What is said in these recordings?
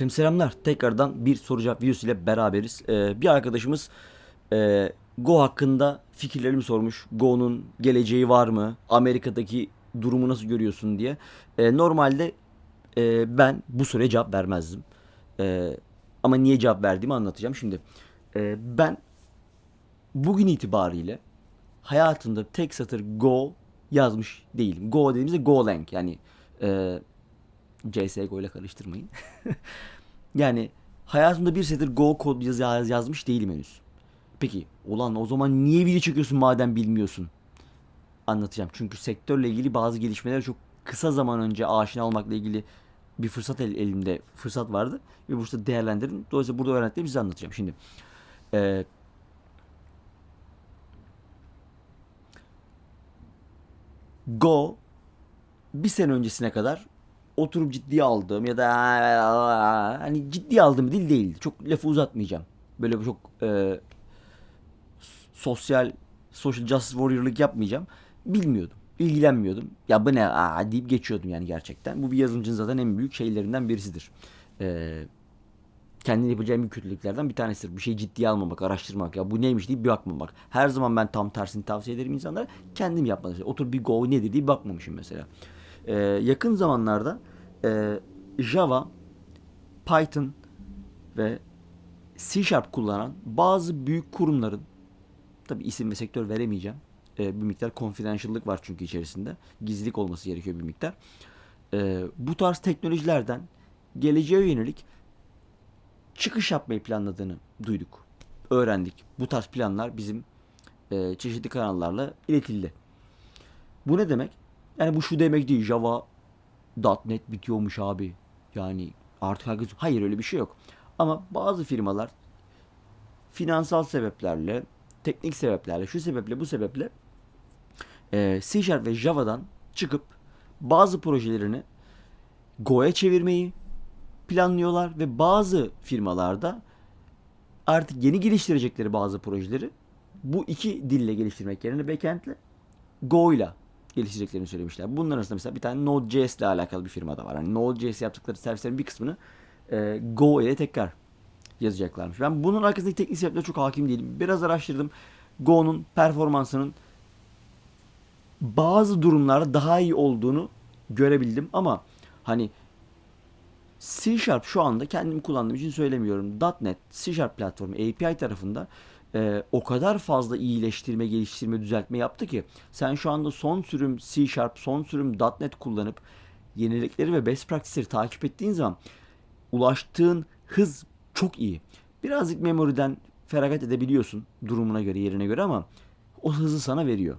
Efendim selamlar. Tekrardan bir soru cevap videosu ile beraberiz. Ee, bir arkadaşımız e, Go hakkında fikirlerimi sormuş. Go'nun geleceği var mı? Amerika'daki durumu nasıl görüyorsun diye. Ee, normalde e, ben bu soruya cevap vermezdim. Ee, ama niye cevap verdiğimi anlatacağım. Şimdi e, ben bugün itibariyle hayatımda tek satır Go yazmış değilim. Go dediğimizde Golang yani e, CSGO ile karıştırmayın. yani hayatımda bir senedir Go kod yaz, yaz- yazmış değilim henüz. Peki ulan o zaman niye video çekiyorsun madem bilmiyorsun? Anlatacağım. Çünkü sektörle ilgili bazı gelişmeler çok kısa zaman önce aşina olmakla ilgili bir fırsat el- elimde fırsat vardı ve bu fırsatı değerlendirdim. Dolayısıyla burada öğrendiklerimi size anlatacağım. Şimdi e, Go bir sene öncesine kadar oturup ciddiye aldığım ya da hani ciddiye aldığım bir dil değildi. Çok lafı uzatmayacağım. Böyle çok e, sosyal social justice warrior'lık yapmayacağım. Bilmiyordum. ilgilenmiyordum. Ya bu ne aa deyip geçiyordum yani gerçekten. Bu bir yazılımcının zaten en büyük şeylerinden birisidir. Ee, kendini yapacağı en büyük kötülüklerden bir tanesidir. Bir şeyi ciddiye almamak, araştırmak. Ya bu neymiş deyip bir bakmamak. Her zaman ben tam tersini tavsiye ederim insanlara. Kendim yapmadım. Otur bir Go nedir diye bakmamışım mesela. Ee, yakın zamanlarda e, Java, Python ve C Sharp kullanan bazı büyük kurumların tabi isim ve sektör veremeyeceğim. Ee, bir miktar confidential'lık var çünkü içerisinde. Gizlilik olması gerekiyor bir miktar. Ee, bu tarz teknolojilerden geleceğe yönelik çıkış yapmayı planladığını duyduk. Öğrendik. Bu tarz planlar bizim e, çeşitli kanallarla iletildi. Bu ne demek? Yani bu şu demek değil. Java .NET bitiyormuş abi. Yani artık herkes... Hayır öyle bir şey yok. Ama bazı firmalar finansal sebeplerle, teknik sebeplerle, şu sebeple bu sebeple e, C Sharp ve Java'dan çıkıp bazı projelerini Go'ya çevirmeyi planlıyorlar ve bazı firmalarda artık yeni geliştirecekleri bazı projeleri bu iki dille geliştirmek yerine backend'le Go ile geliştireceklerini söylemişler. Bunların arasında mesela bir tane Node.js ile alakalı bir firma da var. Yani Node.js yaptıkları servislerin bir kısmını e, Go ile tekrar yazacaklarmış. Ben bunun arkasındaki teknik sebeplere çok hakim değilim. Biraz araştırdım. Go'nun performansının bazı durumlarda daha iyi olduğunu görebildim ama hani C Sharp şu anda kendim kullandığım için söylemiyorum. .NET, C Sharp platformu API tarafında e, o kadar fazla iyileştirme, geliştirme, düzeltme yaptı ki sen şu anda son sürüm C Sharp, son sürüm .NET kullanıp yenilikleri ve best practice'leri takip ettiğin zaman ulaştığın hız çok iyi. Birazcık memoriden feragat edebiliyorsun durumuna göre, yerine göre ama o hızı sana veriyor.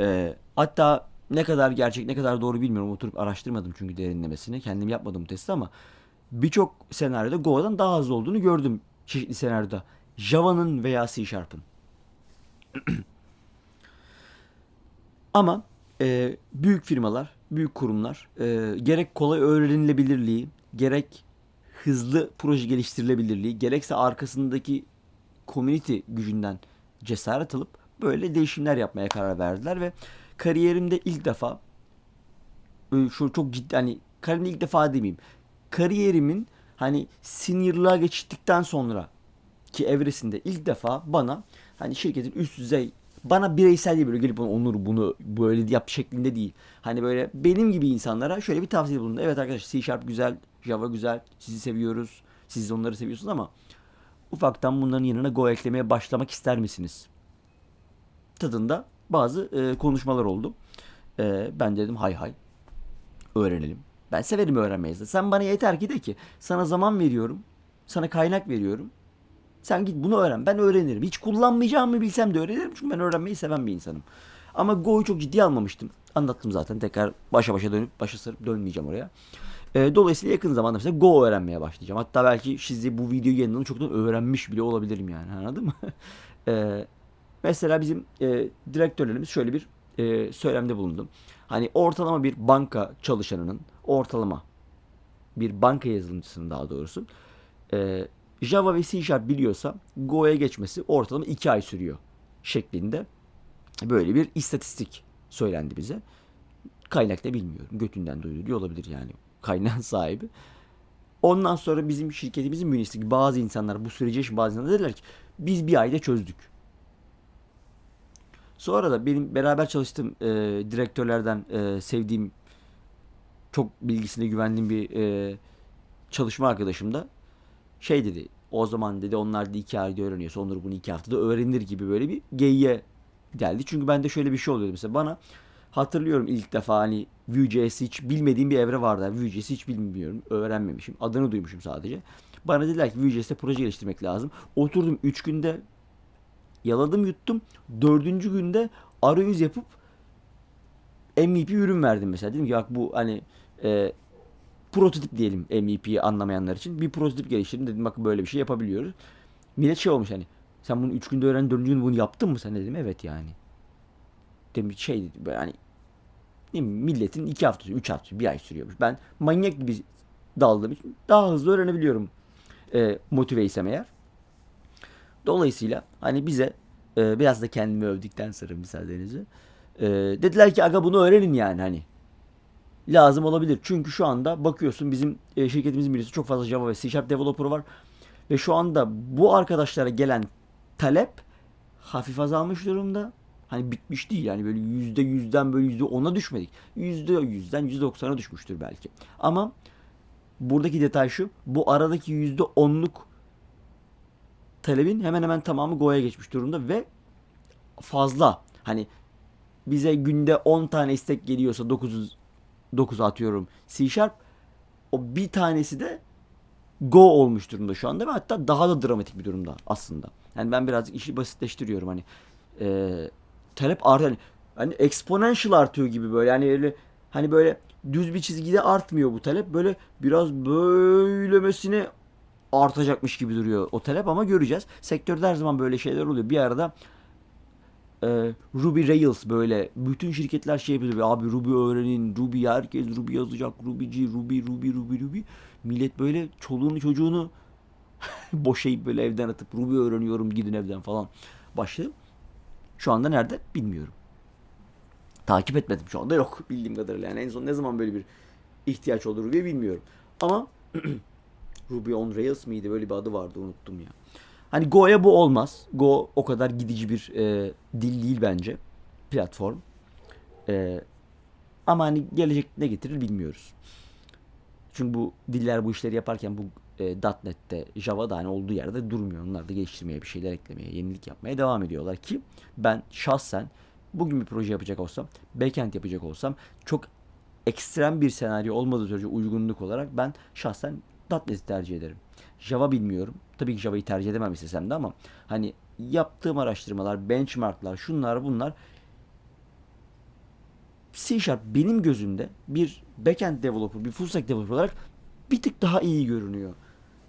Ee, hatta ne kadar gerçek ne kadar doğru bilmiyorum. Oturup araştırmadım çünkü derinlemesine. Kendim yapmadım testi ama birçok senaryoda Go'dan daha hızlı olduğunu gördüm çeşitli senaryoda. Java'nın veya C Sharp'ın. ama e, büyük firmalar, büyük kurumlar e, gerek kolay öğrenilebilirliği, gerek hızlı proje geliştirilebilirliği, gerekse arkasındaki community gücünden cesaret alıp böyle değişimler yapmaya karar verdiler ve kariyerimde ilk defa böyle şu çok ciddi hani kariyerimde ilk defa demeyeyim. Kariyerimin hani seniorlığa geçtikten sonra ki evresinde ilk defa bana hani şirketin üst düzey bana bireysel değil böyle gelip bana Onur bunu böyle yap şeklinde değil. Hani böyle benim gibi insanlara şöyle bir tavsiye bulundu. Evet arkadaşlar C Sharp güzel, Java güzel, sizi seviyoruz. Siz onları seviyorsunuz ama ufaktan bunların yanına Go eklemeye başlamak ister misiniz? Tadında bazı e, konuşmalar oldu. E, ben dedim hay hay öğrenelim. Ben severim öğrenmeyi. Sen bana yeter ki de ki sana zaman veriyorum. Sana kaynak veriyorum. Sen git bunu öğren. Ben öğrenirim. Hiç kullanmayacağımı bilsem de öğrenirim. Çünkü ben öğrenmeyi seven bir insanım. Ama Go'yu çok ciddiye almamıştım. Anlattım zaten. Tekrar başa başa dönüp başa sarıp dönmeyeceğim oraya. E, dolayısıyla yakın zamanda mesela Go öğrenmeye başlayacağım. Hatta belki size bu videoyu yayınlanıp çoktan öğrenmiş bile olabilirim yani. Anladın mı? e, mesela bizim e, direktörlerimiz şöyle bir e, söylemde bulundu. Hani ortalama bir banka çalışanının ortalama bir banka yazılımcısının daha doğrusu e, Java ve C Sharp biliyorsa Go'ya geçmesi ortalama 2 ay sürüyor şeklinde böyle bir istatistik söylendi bize. Kaynak da bilmiyorum. Götünden duyuluyor olabilir yani kaynağın sahibi. Ondan sonra bizim şirketimizin bünyesindeki bazı insanlar bu süreci yaşayan bazı insanlar dediler ki biz bir ayda çözdük. Sonra da benim beraber çalıştığım e, direktörlerden e, sevdiğim çok bilgisine güvendiğim bir e, çalışma arkadaşım da şey dedi. O zaman dedi onlar da iki ayda öğreniyorsa Onur bunu iki haftada öğrenir gibi böyle bir geyiğe geldi. Çünkü bende şöyle bir şey oluyordu mesela bana hatırlıyorum ilk defa hani Vue.js'i hiç bilmediğim bir evre vardı. Vue.js'i hiç bilmiyorum. Öğrenmemişim. Adını duymuşum sadece. Bana dediler ki Vue.js'te proje geliştirmek lazım. Oturdum 3 günde yaladım yuttum. Dördüncü günde arayüz yapıp MVP ürün verdim mesela. Dedim ki bak bu hani e, prototip diyelim MVP'yi anlamayanlar için. Bir prototip geliştirdim. Dedim bak böyle bir şey yapabiliyoruz. Millet şey olmuş hani. Sen bunu 3 günde öğrendin 4. gün bunu yaptın mı sen dedim. Evet yani. Demiş şey hani ne bileyim, milletin 2 hafta, 3 hafta, bir ay sürüyormuş. Ben manyak gibi daldığım için daha hızlı öğrenebiliyorum e, motiveysem eğer. Dolayısıyla hani bize e, biraz da kendimi övdükten sonra müsaadenizle e, dediler ki aga bunu öğrenin yani hani lazım olabilir. Çünkü şu anda bakıyorsun bizim e, şirketimizin birisi çok fazla Java ve C Sharp developer var. Ve şu anda bu arkadaşlara gelen talep hafif azalmış durumda. Hani bitmiş değil yani böyle yüzde yüzden böyle yüzde ona düşmedik. Yüzde yüzden yüzde doksana düşmüştür belki. Ama buradaki detay şu. Bu aradaki yüzde onluk talebin hemen hemen tamamı Go'ya geçmiş durumda ve fazla. Hani bize günde 10 tane istek geliyorsa 9 9 atıyorum C Sharp o bir tanesi de Go olmuş durumda şu anda ve hatta daha da dramatik bir durumda aslında. Yani ben birazcık işi basitleştiriyorum hani e, talep artıyor. Hani, hani exponential artıyor gibi böyle yani öyle hani böyle düz bir çizgide artmıyor bu talep. Böyle biraz böylemesine artacakmış gibi duruyor o talep ama göreceğiz. Sektörde her zaman böyle şeyler oluyor. Bir arada e, Ruby Rails böyle bütün şirketler şey yapıyor. Abi Ruby öğrenin, Ruby herkes Ruby yazacak, Rubyci, Ruby, Ruby, Ruby, Ruby. Millet böyle çoluğunu çocuğunu boşayıp böyle evden atıp Ruby öğreniyorum gidin evden falan başladı. Şu anda nerede bilmiyorum. Takip etmedim şu anda yok bildiğim kadarıyla. Yani en son ne zaman böyle bir ihtiyaç olur Ruby'ye bilmiyorum. Ama Ruby on Rails miydi? Böyle bir adı vardı unuttum ya. Hani Go'ya bu olmaz. Go o kadar gidici bir e, dil değil bence. Platform. E, ama hani gelecek ne getirir bilmiyoruz. Çünkü bu diller bu işleri yaparken bu e, .NET'te, Java'da hani olduğu yerde durmuyor. Onlar da geliştirmeye, bir şeyler eklemeye, yenilik yapmaya devam ediyorlar ki ben şahsen bugün bir proje yapacak olsam, backend yapacak olsam çok ekstrem bir senaryo olmadığı sürece uygunluk olarak ben şahsen .NET'i tercih ederim. Java bilmiyorum. Tabii ki Java'yı tercih edemem istesem de ama hani yaptığım araştırmalar, benchmarklar, şunlar bunlar C Sharp benim gözümde bir backend developer, bir full stack developer olarak bir tık daha iyi görünüyor.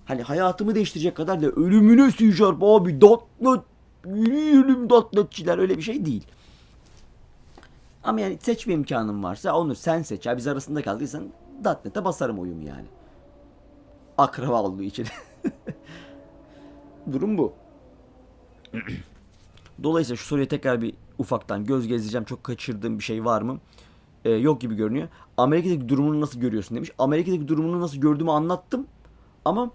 Hani hayatımı değiştirecek kadar da ölümüne C Sharp abi .NET ölüm .NET'çiler öyle bir şey değil. Ama yani seçme imkanım varsa onu sen seç. Ya biz arasında kaldıysan .NET'e basarım oyumu yani. Akraba olduğu için. Durum bu. Dolayısıyla şu soruya tekrar bir ufaktan göz gezdireceğim. Çok kaçırdığım bir şey var mı? Ee, yok gibi görünüyor. Amerika'daki durumunu nasıl görüyorsun demiş. Amerika'daki durumunu nasıl gördüğümü anlattım. Ama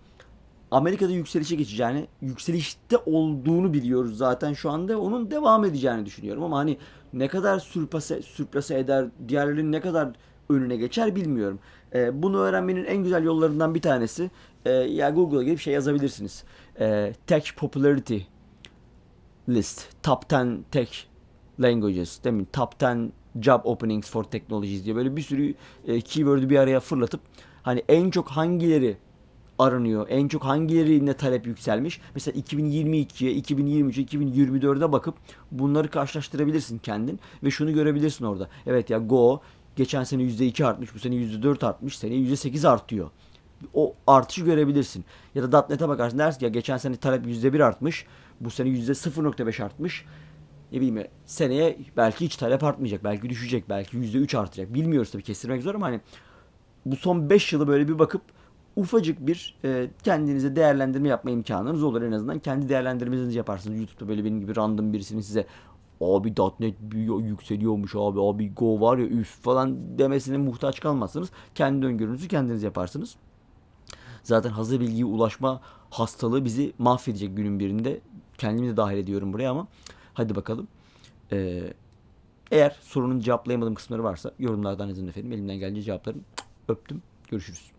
Amerika'da yükselişe geçeceğini, yükselişte olduğunu biliyoruz zaten şu anda. Onun devam edeceğini düşünüyorum ama hani ne kadar sürpase, sürplase eder, diğerlerinin ne kadar önüne geçer bilmiyorum. Ee, bunu öğrenmenin en güzel yollarından bir tanesi e, ya Google'a girip şey yazabilirsiniz. E, tech Popularity List. Top 10 Tech Languages. Demin Top 10 Job Openings for Technologies diye böyle bir sürü e, keyword'ü bir araya fırlatıp hani en çok hangileri aranıyor. En çok hangilerine talep yükselmiş. Mesela 2022'ye, 2023'e, 2024'e bakıp bunları karşılaştırabilirsin kendin ve şunu görebilirsin orada. Evet ya Go geçen sene %2 artmış, bu sene %4 artmış, seneye %8 artıyor. O artışı görebilirsin. Ya da .NET'e bakarsın dersin ya geçen sene talep %1 artmış, bu sene %0.5 artmış. Ne bileyim seneye belki hiç talep artmayacak, belki düşecek, belki %3 artacak. Bilmiyoruz tabii kestirmek zor ama hani bu son 5 yılı böyle bir bakıp ufacık bir e, kendinize değerlendirme yapma imkanınız olur en azından. Kendi değerlendirmenizi yaparsınız. YouTube'da böyle benim gibi random birisinin size abi .NET yükseliyormuş abi abi Go var ya üf falan demesine muhtaç kalmazsınız. Kendi öngörünüzü kendiniz yaparsınız. Zaten hazır bilgiye ulaşma hastalığı bizi mahvedecek günün birinde. Kendimi de dahil ediyorum buraya ama hadi bakalım. Ee, eğer sorunun cevaplayamadığım kısımları varsa yorumlardan yazın efendim. Elimden geldiğince cevaplarım. Öptüm. Görüşürüz.